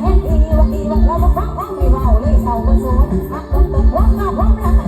เธอนอีวัาอีวัาเราบอกว่าไม่เมาเลยเศร้าก็โซนฮักเกิดเกิดว่าเราวบแล้ว